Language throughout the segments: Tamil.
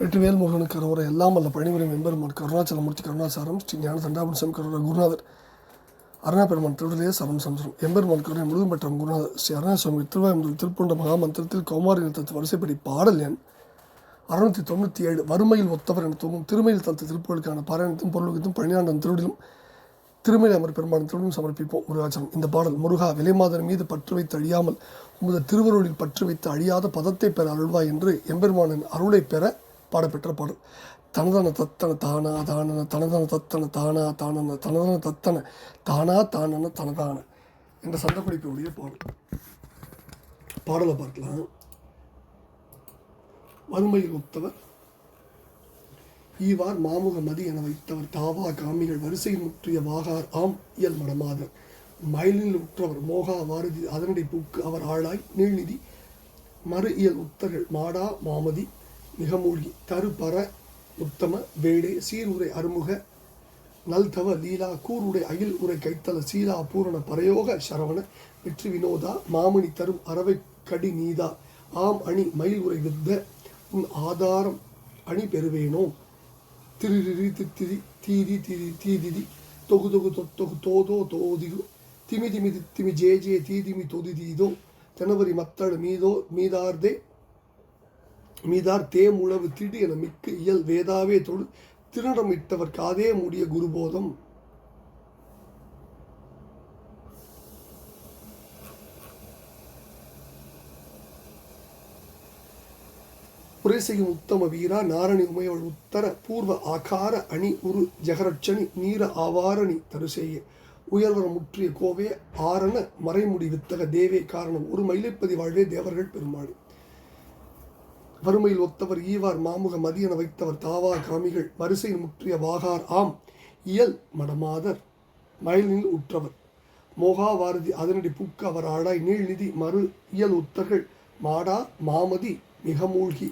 வெற்றிவேல் முருகனுக்கு கரோர எல்லாம் அல்ல பணிபுரியும் வெம்பெருமான் கருணாச்சலமூர்த்தி கருணாசாரம் ஸ்ரீ ஞான தண்டாபுரம் சாமி கரோர குருநாதர். அருணாபெருமான் திருவிழையே சரணம் சம்சரம். எம்பெருமான் கருணை முழுதும் பெற்ற குருநாதர் ஸ்ரீ அருணாசுவாமி திருவாயமுதல் திருப்பூண்ட மகாமந்திரத்தில் கௌமாரி நிறுத்தத்து வரிசைப்படி பாடல் எண் அறுநூற்றி தொண்ணூற்றி ஏழு வறுமையில் ஒத்தவர் என தூங்கும் திருமையில் தளத்து திருப்புகளுக்கான பாராயணத்தும் பொருளுக்கும் பழனியாண்டன் திருவிடிலும் திருமலை அமர் பெருமான் திருவிழும் சமர்ப்பிப்போம். முருகாச்சலம். இந்த பாடல் முருகா விலைமாதன் மீது பற்று வைத்து அழியாமல் உமது திருவருளில் பற்று வைத்து அழியாத பதத்தை பெற அருள்வாய் என்று எம்பெருமானின் அருளை பெற பாடப்பெற்ற பாடல் தனதன தத்தன தானா தானன தனதன தத்தன தானா தானன தனதன தத்தன தானா தானன தனதான என்ற சந்தக்குடிப்புடைய பாடல். பாடலை பார்க்கலாம். வறுமையில் ஒத்தவர் ஈவார் மாமுக மதி என வைத்தவர் தாவா காமிகள் வரிசையில் முற்றிய வாகார் ஆம் இயல் மடமாதர். மயிலில் உற்றவர் மோகா வாரதி அதனடை பூக்கு அவர் ஆளாய் நீழ்நிதி மறு இயல் உத்தர்கள் மாடா மாமதி மிகமூழ்கி தருபர உத்தம வேடே சீருரை அருமுக நல்தவ லீலா கூருடை அகில் உரை கைத்தல சீலா பூரண பரயோக சரவண வெற்றி வினோதா மாமணி தரும் அறவை கடி நீதா ஆம் அணி மயில் உரை வித்த உன் ஆதாரம் அணி பெறுவேனோ? திரிரி தித்திரி தீதி திரி தீதிதி தொகு தொகு தொத்தொகு தோதோ தோதிகு திமி திமி திமி ஜே ஜே தீதிமி தொதி தீதோ ஜனவரி மத்தடு மீதோ மீதார்தே மீதார் தேமுழவு திடு என மிக்க இயல் வேதாவே தொழு திருநடமிட்டவர் காதே மூடிய குருபோதம். உரை செய்யும் உத்தம வீரா நாரணி உமையவள் உத்தர பூர்வ ஆகார அணி உரு ஜெகரட்சணி நீர ஆவாரணி தருசெய்ய உயர்வர முற்றிய கோவே ஆரண மறைமுடி வித்தக தேவே காரணம். ஒரு மயிலைப்பதி வாழ்வே தேவர்கள் பெருமாள் வறுமையில் ஒத்தவர் ஈவார் மாமுக மதியன வைத்தவர் தாவா காமிகள் வரிசையில் முற்றிய வாகார் ஆம். இயல் மடமாதர் மயிலில் உற்றவர். மோகாவாரதி அதனடி புக்க அவர் ஆடாய் நீழ்நிதி மறு இயல் உத்தர்கள் மாடா மாமதி மிக மூழ்கி.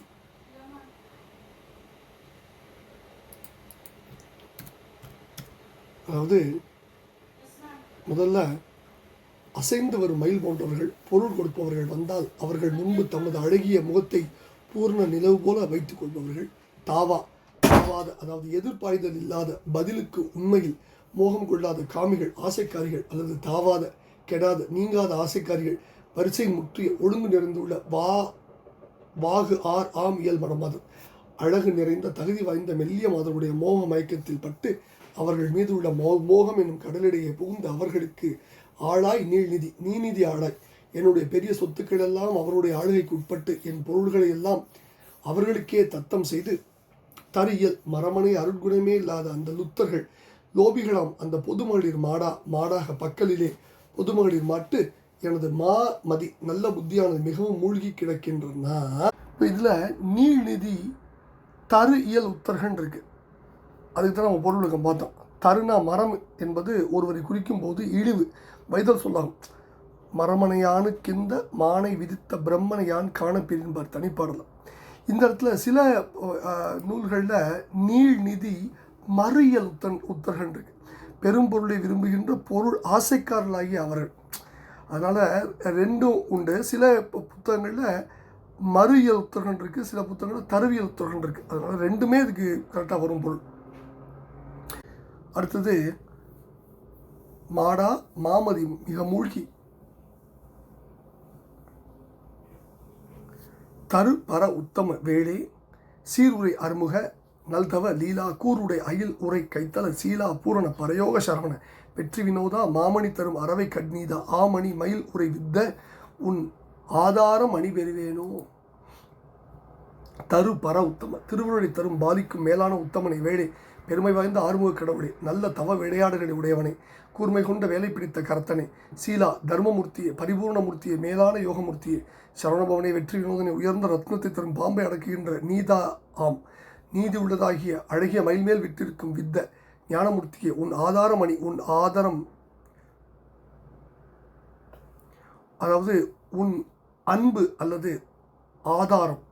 அதாவது முதல்ல அசைந்து வரும் மயில் போன்றவர்கள் பொருள் கொடுப்பவர்கள் வந்தால் அவர்கள் முன்பு தமது அழகிய முகத்தை பூர்ண நிலவு போல வைத்துக் கொள்பவர்கள். தாவா தாவாத அதாவது எதிர்பாய்தல் இல்லாத பதிலுக்கு உண்மையில் மோகம் கொள்ளாத காமிகள் ஆசைக்காரிகள் அல்லது தாவாத கெடாத நீங்காத ஆசைக்காரிகள் வரிசை முற்றிய ஒழுங்கு நிறைந்துள்ள வா வாகு ஆர் ஆம் இயல் மனமாதம் அழகு நிறைந்த தகுதி வாய்ந்த மெல்லிய மாதருடைய மோக மயக்கத்தில் பட்டு அவர்கள் மீது உள்ள மோ மோகம் என்னும் கடலிடையே புகுந்து அவர்களுக்கு ஆளாய் நீழ்நிதி நீநிதி ஆளாய். என்னுடைய பெரிய சொத்துக்கள் எல்லாம் அவருடைய ஆளுகைக்கு உட்பட்டு என் பொருள்களை எல்லாம் அவர்களுக்கே தத்தம் செய்து தரியல் மரமனை அருட்குணமே இல்லாத அந்த லுத்தர்கள் லோபிகளாம் அந்த பொதுமகளிர் மாடா மாடாக பக்கலிலே பொதுமகளிர் மாட்டு எனது மா மதி நல்ல புத்தியானது மிகவும் மூழ்கி கிடக்கின்றனா. இப்போ இதில் நீழ்நிதி தரு இயல் உத்தர்கள் இருக்கு. அதுக்கு தான் நம்ம பொருளுக்கு பார்த்தோம். தருணா மரம் என்பது ஒருவரை குறிக்கும் போது இழிவு வைதல் சொல்லாகும். மரமனையானுக்கிந்த மானை விதித்த பிரம்மனையான் காண பிரின்பார் தனிப்பாடலாம் இந்த இடத்துல சில நூல்களில் நூல்களில் நீழ்நிதி மறியல் உத்தன் உத்தர்கள் இருக்கு. பெரும்பொருளை விரும்புகின்ற பொருள் ஆசைக்காரர்களாகிய அவர்கள். அதனால் ரெண்டும் உண்டு. சில புத்தகங்களில் மறுயியல் உத்தரகன் இருக்குது சில புத்தகங்களில் தருவியல் உத்தரகன் இருக்குது அதனால் ரெண்டுமே இதுக்கு கரெக்டாக வரும் பொருள். அடுத்தது மாடா மாமதி மிக மூழ்கி. தரு பர உத்தம வேளே சீருரை அருமுக நல்தவ லீலா கூருடை அயில் உரை கைத்தல சீலா பூரண பரயோக சரவண. வெற்றி வினோதா மாமணி தரும் அறவை கட்னீதா ஆமணி மயில் உரை வித்த உன் ஆதாரம் அணி பெறுவேனோ. தரு பர உத்தம திருவுருளை தரும் பாலிக்கும் மேலான உத்தமனை வேளே பெருமை வாய்ந்த ஆறுமுக கடவுளே நல்ல தவ விளையாடுகளை உடையவனே கூர்மை கொண்ட வேலை பிடித்த கர்த்தனை சீலா தர்மமூர்த்தியே பரிபூர்ணமூர்த்தியே மேலான யோகமூர்த்தியே சரவணபவனை வெற்றி வினோதனை உயர்ந்த ரத்னத்தை தரும் பாம்பை அடக்குகின்ற நீதா ஆம். நீதி உள்ளதாகிய அழகிய மயில்மேல் விட்டிருக்கும் வித்த ஞானமூர்த்தியே உன் ஆதாரமணி உன் ஆதாரம். அதாவது உன் அன்பு அல்லது ஆதாரம்.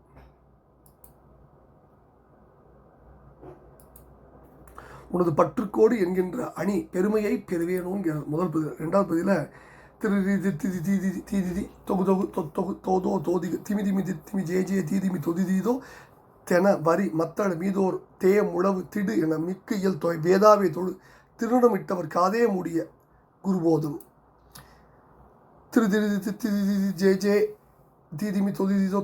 உனது பற்றுக்கோடு என்கின்ற அணி பெருமையை பெறுவேனோங்கிற முதல் பகுதி ரெண்டாவது பகுதியில் திரு தி தி தி தி தி தொகு தொகு தொ தொகு தோதோ தோதி திமி திமி தி திமி ஜே ஜே தீதிமி தொதி தீதோ தென வரி மத்தள மீதோர் தே முழவு திடு என மிக்கு இயல் தொகை வேதாவை தொழு திருநமிட்டவர் காதே மூடிய குருபோதம் திரு திரு தி- தி- ஜே ஜே தீதிமி தொதிதோ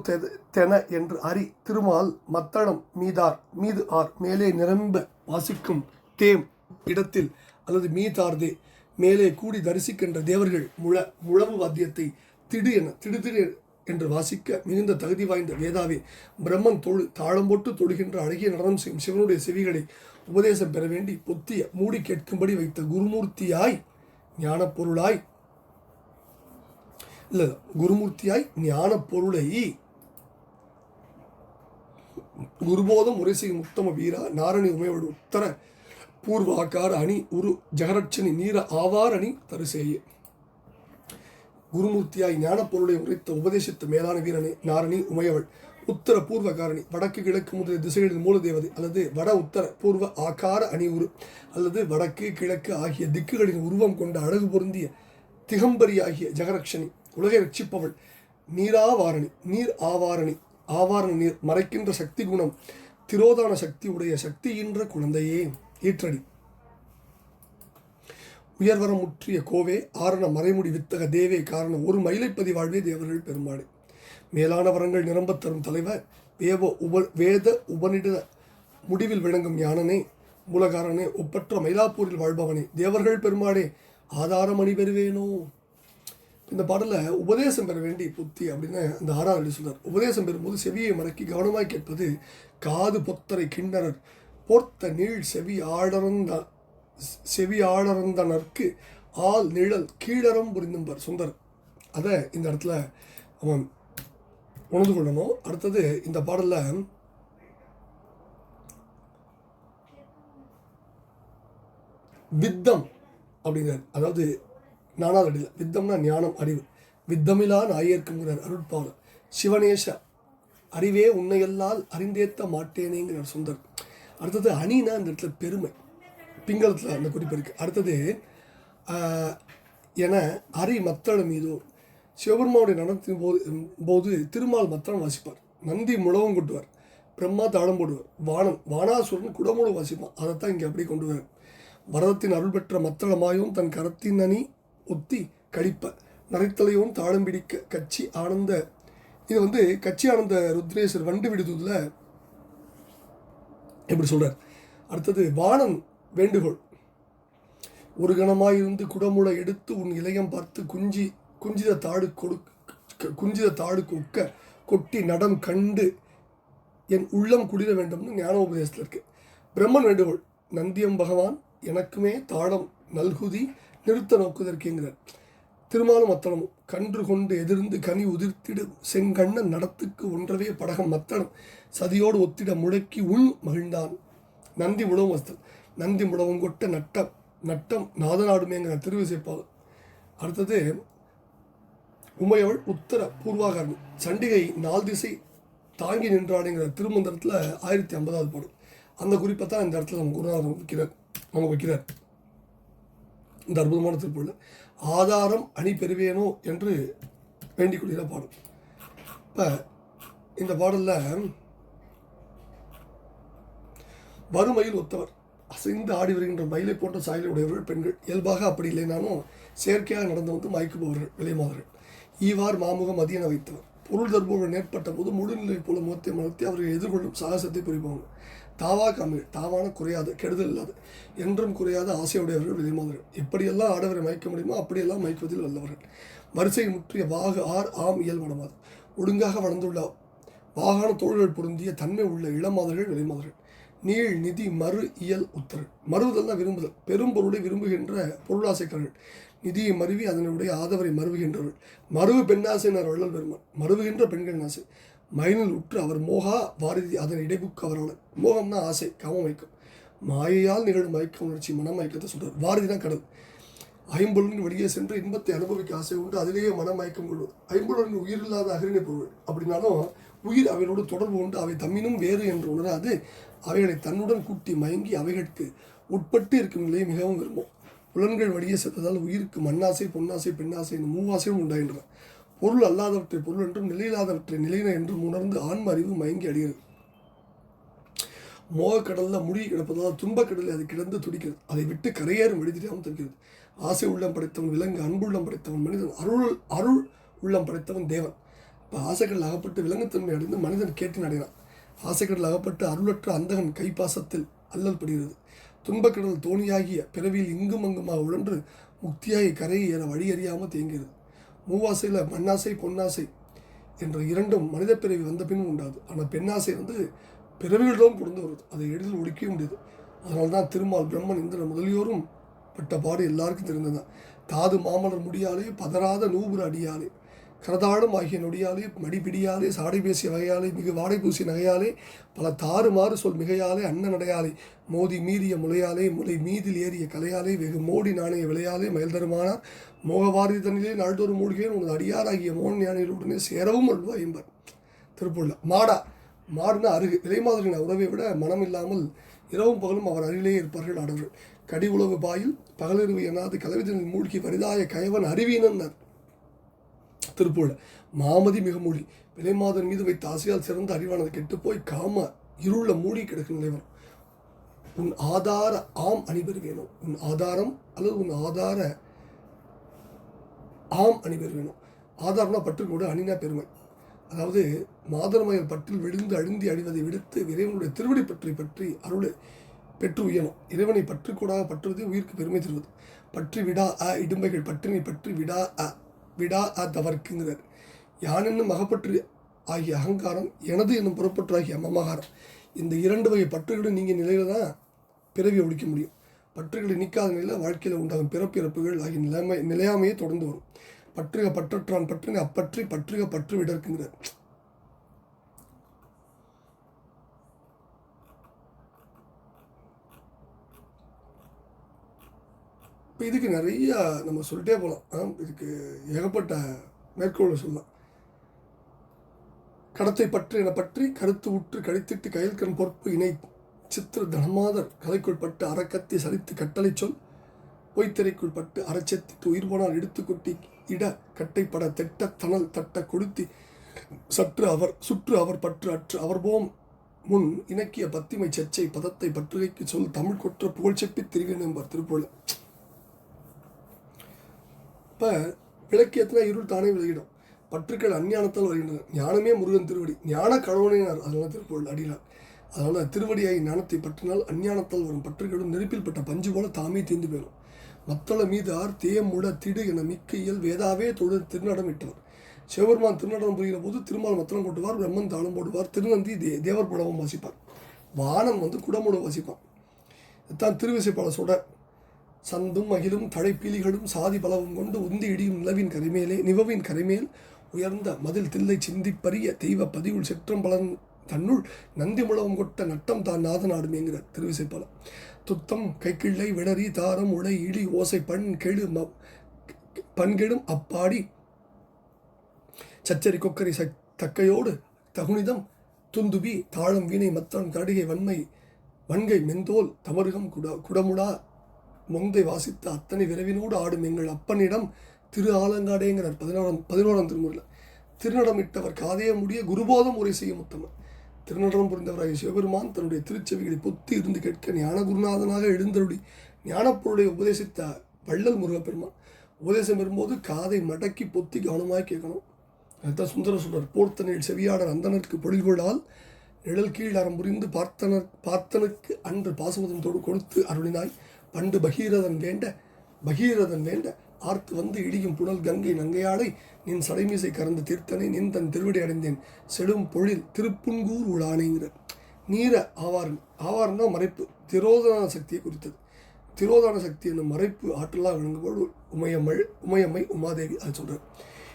தென என்று அறி திருமால் மத்தளம் மீதார் மீது ஆர் மேலே நிரம்ப வாசிக்கும் தேம் இடத்தில் அல்லது மீதார்தே மேலே கூடி தரிசிக்கின்ற தேவர்கள் முழ முழவு வாத்தியத்தை திடு என திடுதிடு என்று வாசிக்க மிகுந்த தகுதி வாய்ந்த வேதாவே பிரம்மன் தொழு தாளம் போட்டு தொழுகின்ற அழகிய நடனம் செய்யும் சிவனுடைய செவிகளை உபதேசம் பெற வேண்டி பொத்திய மூடி கேட்கும்படி வைத்த குருமூர்த்தியாய் ஞான பொருளாய் இல்ல குருமூர்த்தியாய் ஞான பொருளை குருபோதம் உரை செய்யும் உத்தம வீரா நாரணி உமையோடு உத்தர பூர்வாக்கார அணி உரு ஜெகரட்சணி நீர ஆவார் அணி தரிசேயே. குருமூர்த்தியாய் ஞானப்பொருளை உரைத்த உபதேசித்த மேலான வீரனே நாரணி உமையவள். உத்தர பூர்வகாரணி வடக்கு கிழக்கு முதலிய திசைகளின் மூல தேவதை அல்லது வட உத்தர பூர்வ ஆகார அணி உரு அல்லது வடக்கு கிழக்கு ஆகிய திக்குகளின் உருவம் கொண்ட அழகு பொருந்திய திகம்பரி ஆகிய ஜெகரக்ஷணி உலகை ரட்சிப்பவள் நீராவாரணி நீர் ஆவாரணி ஆவாரண நீர் மறைக்கின்ற சக்தி குணம் திரோதான சக்தி உடைய சக்தியின்ற குழந்தையே. ஈற்றடி. உயர்வரம் முற்றிய கோவே ஆரண மறைமுடி வித்தக தேவே காரணம் ஒரு மயிலைப்பதி வாழ்வே தேவர்கள் பெருமாடு மேலான வரங்கள் நிரம்பத் தரும் தலைவர் வேவ உப வேத உபனிட முடிவில் விளங்கும் ஞானனே மூலகாரனே ஒப்பற்ற மயிலாப்பூரில் வாழ்பவனே. தேவர்கள் பெருமானே ஆதாரம் அணி பெறுவேனோ? இந்த பாடலில் உபதேசம் பெற வேண்டி புத்தி அப்படின்னு அந்த ஆறாவது அடி உபதேசம் பெறும்போது செவியை மடக்கி கவனமாக கேட்பது காது பொத்தரை கிண்ணறர் போர்த்த நீள் செவி ஆடரந்த செவி ஆடரந்தனர்க்கு ஆள் நிழல் கீழறம் புரிந்தும்பர் சுந்தர். அதை இந்த இடத்துல அவன் உணர்ந்து கொள்ளணும். அடுத்தது இந்த பாடலில் வித்தம் அப்படிங்கிறார். அதாவது நானாவது அடியில். வித்தம்னா ஞானம் அறிவு. வித்தமிலா நாயர்க்குங்கிறார் அருட்பாளர் சிவனேஷ அறிவே உன்னையெல்லால் அறிந்தேத்த மாட்டேனேங்கிறார் சுந்தர். அடுத்தது அணினா இந்த இடத்துல பெருமை. பிங்களத்தில் அந்த குறிப்பு இருக்குது அடுத்தது என அரி மத்தளம் மீதோ சிவபெருமாவுடைய நடனத்தின் போது போது திருமால் மத்தளம் வாசிப்பார். நந்தி முழவும் கொட்டுவார். பிரம்மா தாளம் போடுவார். வானம் வானாசுரன் குடமுழு வாசிப்பான். அதைத்தான் இங்கே அப்படி கொண்டு வர வரதத்தின் அருள் பெற்ற மத்தளமாயும் தன் கரத்தின் அணி ஒத்தி கழிப்ப. நரைத்தலையும் தாளம் பிடிக்க கட்சி ஆனந்த இது வந்து கட்சி ஆனந்த ருத்ரேஸ்வர் வண்டு விடுதலில் இப்படி சொல்கிறார் அடுத்தது வானம் வேண்டுகோள். ஒரு கணமாயிருந்து குடமுளை எடுத்து உன் இளையம் பார்த்து குஞ்சி குஞ்சித தாடு கொடு குஞ்சித தாடு கொக்க கொட்டி நடம் கண்டு என் உள்ளம் குளிர வேண்டும்னு ஞான உபதேசத்தில் இருக்கு. பிரம்மன் வேண்டுகோள் நந்தியம் பகவான் எனக்குமே தாளம் நல்குதி நிறுத்த நோக்குதற்கேங்கிறார். திருமாலும் மத்தளமும் கன்று கொண்டு எதிர்ந்து கனி உதிர்த்திடு. செங்கண்ணன் நடத்துக்கு ஒன்றவே படகம் மத்தளம். சதியோடு ஒத்திட முழக்கி உள் மகிழ்ந்தான். நந்தி முழவும் வஸ்தல். நந்தி முழவும் கொட்ட நட்டம். நட்டம் நாதநாடுமேங்கிற திருவிசைப்பால் அடுத்தது உமையவள் உத்தர பூர்வாகரணி. சண்டிகை நாள் திசை தாங்கி நின்றாடுங்கிற திருமந்திரத்தில் ஆயிரத்தி ஐம்பதாவது பாடல் அந்த குறிப்பை தான் இந்த இடத்துல நம்ம குருநாதர் வைக்கிறார் நம்ம வைக்கிறார். இந்த அற்புதமான திருப்பூரில் ஆதாரம் அணி பெறுவேனோ என்று வேண்டிக் கொள்கிற பாடல் இப்போ இந்த பாடலில் வறுமையில் ஒத்தவர் அசைந்து ஆடி வருகின்ற மயிலை போன்ற சாயலை உடையவர்கள் பெண்கள். இயல்பாக அப்படி இல்லைனாலும் செயற்கையாக நடந்து வந்து மயக்குபவர்கள் விலைமாதர்கள் ஈவார் மாமுகம் மதியன வைத்தவர். பொருள் தருபவர்கள் நேர்பட்ட போது முழுநிலை போல முகத்தை மலர்த்தி அவர்கள் எதிர்கொள்ளும் சாகசத்தை புரிபவங்க தாவா காமிகள் தாவான குறையாது கெடுதல் இல்லாது. என்றும் குறையாத ஆசையுடையவர்கள் விலைமாதர்கள் இப்படியெல்லாம் ஆடவரை மயக்க முடியுமோ அப்படியெல்லாம் மயக்குவதில் வல்லவர்கள். வரிசை முற்றிய வாக ஆர் ஆம் இயல் ஒழுங்காக வளர்ந்துள்ள வாகன தோள்கள் பொருந்திய தன்மை உள்ள இளமாதர்கள் விலைமாதர்கள் நீள் நிதி மறு இயல் உத்தரவு. மறுவுதல் தான் விரும்புதல். பெரும் பொருளை விரும்புகின்ற பொருளாசைக்காரர்கள். நிதியை மருவி அதனுடைய ஆதவரை மருவுகின்றவர்கள். மருவு பெண்ணாசையினர் வள்ளல் பெருமான். மருவுகின்ற பெண்கள் ஆசை. மயிலில் உற்று அவர் மோகா பாரதி அதன் இடைபுக்கு அவரான மோகம்னா ஆசை காம மயக்கம் மாயையால் நிகழும் மயக்க உணர்ச்சி மன மயக்கத்தை பாரதி தான் கடல் ஐம்பொருளின் வெளியே சென்று இன்பத்தை அனுபவிக்க ஆசை உண்டு. அதிலேயே மன மயக்கம் கொள்வது. ஐம்பொருளின் உயிரில்லாத அகரிணை பொருள் அப்படின்னாலும் உயிர் அவைகளோடு தொடர்பு உண்டு. அவை தம்மினும் வேறு என்று உணராது. அவைகளை தன்னுடன் கூட்டி மயங்கி அவைகளுக்கு உட்பட்டு இருக்கும் நிலையை மிகவும் விரும்பும். புலன்கள் வழியே சென்றதால் உயிருக்கு மண்ணாசை பொன்னாசை பெண்ணாசை இந்த மூவாசையும் உண்டாகின்றன. பொருள் அல்லாதவற்றை பொருள் என்றும் நிலையில்லாதவற்றை நிலையின என்றும் உணர்ந்து ஆன்ம அறிவு மயங்கி அடைகிறது மோகக்கடலில் முழுகி கிடப்பதால் துன்பக்கடலில் அது கிடந்து துடிக்கிறது. அதை விட்டு கரையேறும் வழி தெரியாமல் ஆசை உள்ளம் படைத்தவன் விலங்கு அன்புள்ளம் படைத்தவன் மனிதன் அருள் அருள் உள்ளம் படைத்தவன் தேவன். இப்போ ஆசைகள் அகப்பட்டு விலங்குத்தன்மை அடைந்து மனிதன் கேட்டு அடைகிறான். ஆசைகள் அகப்பட்டு அருளற்ற அந்தகன் கைப்பாசத்தில் அல்லல் படுகிறது. துன்பக்கடல் தோணியாகிய பிறவியில் இங்கும் அங்குமாக உழன்று முக்தியாகி கரையை ஏற வழி அறியாமல் தேங்குகிறது. மூவாசையில் மண்ணாசை பொன்னாசை என்ற இரண்டும் மனித பிறவி வந்த பின் உண்டாது. ஆனால் பெண்ணாசை வந்து பிறவிகளிடம் கொண்டு வருது அதை எளிதில் ஒழிக்கவே முடியாது அதனால தான் திருமால் பிரம்மன் இந்திரன் முதலியோரும் பட்ட பாடு எல்லாருக்கும் தெரிந்ததுதான் தாது மாமலர் முடியாலே பதறாத நூபுர அடியாலே. கரதாடும் ஆகிய நொடியாலே மடிபிடியாலே சாடை பேசிய வகையாலே மிகு வாடை பூசிய நகையாலே பல தாறு மாறு சொல் மிகையாலே அன்ன நடையாலே மோதி மீறிய முளையாலே முளை மீதில் ஏறிய கலையாலே வெகு மோடி நாணய விளையாலே மயில் தருமானார். மோகவாரி தண்ணிலே நாள்தோறும் மூழ்கேன் உனது அடியாராகிய மோகன் ஞானிகளுடனே சேரவும் அல்வா என்பர். திருப்பூர்ல மாடா. மாடுனா அருகு. விலைமாதரின் உறவை விட மனம் இல்லாமல் இரவும் பகலும் அவர் அருகிலே இருப்பார்கள் ஆடவர்கள். கடி உழவு பாயில் பகலிரவு எனாது கலவிதனில் மூழ்கி வரிதாய கயவன் அறிவீனன்னார் திருப்போல மாமதி மிக மூடி. விலைமாதன் மீது வைத்த ஆசையால் சிறந்த அறிவானது கெட்டுப்போய் காம இருள மூடி கிடக்கும் நிலைவரும் உன் ஆதார ஆம் அணிபெறு வேணும் உன் ஆதாரம் அல்லது உன் ஆதார ஆம் அணிபெறு வேணும் ஆதாரம்னா பற்றுக்கோடு அணினா பெருமை. அதாவது மாதர்மயல் பற்றில் விழுந்து அழுந்தி அழிவதை விடுத்து இறைவனுடைய திருவடி பற்றி பற்றி அருளை பெற்று உயணும் இறைவனை பற்றுக்கூடாக பற்றுவது உயிருக்கு பெருமை தருவது. பற்றி விடா அ இடும்பைகள் பற்றினை பற்றி விடா அ விடா அ யான் யானென்னும் அகப்பற்று ஆகிய அகங்காரம் எனது என்னும் புறப்பற்று ஆகிய மமகாரம். இந்த இரண்டு வகை பற்றுகளும் நீங்கள் நிலையில தான் பிறவி ஒழிக்க முடியும். பற்றுகளை நீக்காத நிலையில் வாழ்க்கையில் உண்டாகும் பிறப்பிறப்புகள் ஆகிய நிலைமை நிலையாமையே தொடர்ந்து வரும். பற்றுக பற்றற்றான் பற்றுங்க அப்பற்றி பற்றுக பற்று விடற்குங்கிறார். இப்போ இதுக்கு நிறையா நம்ம சொல்லிட்டே போகலாம் இதுக்கு ஏகப்பட்ட மேற்கோள் சொல்லலாம். கடத்தை பற்று என பற்றி கருத்து உற்று கழித்திட்டு கயல்கண் பொறுப்பு இணை சித்திர தனமாதர் கதைக்குள் பட்டு அறக்கத்தி சலித்து கட்டளை சொல். பொய்த்திரைக்குள் பட்டு அரைச்சத்திட்டு உயிர் போனால் எடுத்து கொட்டி இட கட்டைப்பட தெட்ட தணல் தட்ட கொளுத்தி சற்று அவர் சுற்று அவர் பற்று அற்று அவர் போம் முன் இணக்கிய பத்திமை சர்ச்சை பதத்தை பற்றுகைக்கு சொல். தமிழ் கொற்ற புகழ் செப்பி திரிவேன் அப்போ விளக்கியத்தினா இருள் தானே விலகிடும். பற்றுக்கள் அஞ்ஞானத்தால் வருகின்றன. ஞானமே முருகன் திருவடி. ஞான கடவுளினார் அதனால திருப்பொருள் அடினார் அதனால் திருவடியாகி ஞானத்தை பற்றினால் அஞ்ஞானத்தால் வரும் பற்றுகளும் நெருப்பில் பட்ட பஞ்சு போல தாமே தீர்ந்து போயிடும் மத்தள மீதார் தேமுட திடு என மிக்க இயல் வேதாவே தொழில் திருநடம் இட்டவர். சிவபெருமான் திருநடம் புரிகிற போது திருமால் மத்தளம் கொட்டுவார் பிரம்மன் தாளம் போடுவார் திருநந்தி தே தேவர் படமும் வாசிப்பார். வானம் வந்து குடமுட வாசிப்பான். இதுதான் திருவிசைப்பாளர் சொல்கிறார் சந்தும் மகிழும் தழைப்பீலிகளும் சாதி பலவும் கொண்டு உந்தி இடியும் நிலவின் கரைமேலே நிவவின் கரைமேல் உயர்ந்த மதில் தில்லை சிந்திப்பறிய தெய்வ பதிவுள் சிற்றம் பலன் தன்னுள் நந்தி முழவும் கொட்ட நட்டம் தான் நாதனாடுமேங்கிற திருவிசைப்பலம் துத்தம் கைக்கிள்ளை விடரி தாரம் உடை இடி ஓசை பண் கெடு ம பண்கெடும் அப்பாடி. சச்சரி கொக்கரி சக் தக்கையோடு தகுனிதம் துந்துபி தாழம் வீணை மத்தம் கடுகை வன்மை வன்கை மெந்தோல் தமருகம் குட குடமுடா மொந்தை வாசித்த அத்தனை விரைவினோடு ஆடும் எங்கள் அப்பனிடம் திரு ஆலங்காடேங்கிறார் பதினோராம் பதினோராம் திருமுறையில் திருநடமிட்டவர் காதைய முடிய குருபோதம் உரை செய்யும் உத்தமன் திருநடனம் புரிந்தவராகிய சிவபெருமான் தன்னுடைய திருச்செவிகளை பொத்தி இருந்து கேட்க ஞான குருநாதனாக எழுந்தருளி ஞானப்பொருளை உபதேசித்த வள்ளல் முருகப்பெருமான். உபதேசம் வரும்போது காதை மடக்கி பொத்தி கவனமாக கேட்கணும். அதுதான் சுந்தர சுடர் போர்த்தனில் செவியாடர் அந்தனருக்கு பொழில்கொள்ளால் நிழல் கீழ் அறம் புரிந்து பார்த்தனர் பார்த்தனுக்கு அன்று பாசமதத்தோடு கொடுத்து அருளினாய். பண்டு பகீரதன் வேண்ட பகீரதன் வேண்ட ஆர்த்து வந்து இடியும் புனல் கங்கை நங்கையாளை நின் சடைமீசை கறந்து தீர்த்தனை நின் தன் திருவடி அடைந்தேன். செடும் பொழில் திருப்புன்கூர் உளானைங்கிற நீர ஆவாரன் ஆவாரம்னா மறைப்பு திரோதன சக்தியை குறித்தது. திரோதான சக்தி என்னும் மறைப்பு ஆற்றலாக விளங்கும்போது உமையம்மல் உமையம்மை உமாதேவி அது சொல்கிறார்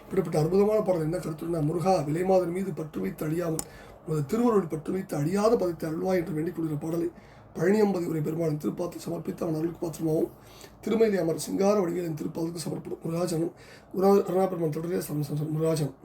இப்படிப்பட்ட அற்புதமான பாடல் என்ன கருத்துனா முருகா விலைமாதன் மீது பற்று வைத்து அழியாமல் உனது திருவருள் பற்று வைத்து அழியாத பதத்தை அருள்வாய் என்று வேண்டிக் கொள்கிற பாடலை பழனியம்பதி உரை பெருமாளின் திருப்பாத்தில் சமர்ப்பித்து அவன் அருளுக்கு பாத்திரமாகவும் திருமயிலை அமர் சிங்கார வடிவேலின் திருப்பாதுக்கு சமர்ப்படும் முருகாஜனம் முருகா அருணாபெருமான் தொடரே முருகாஜனம்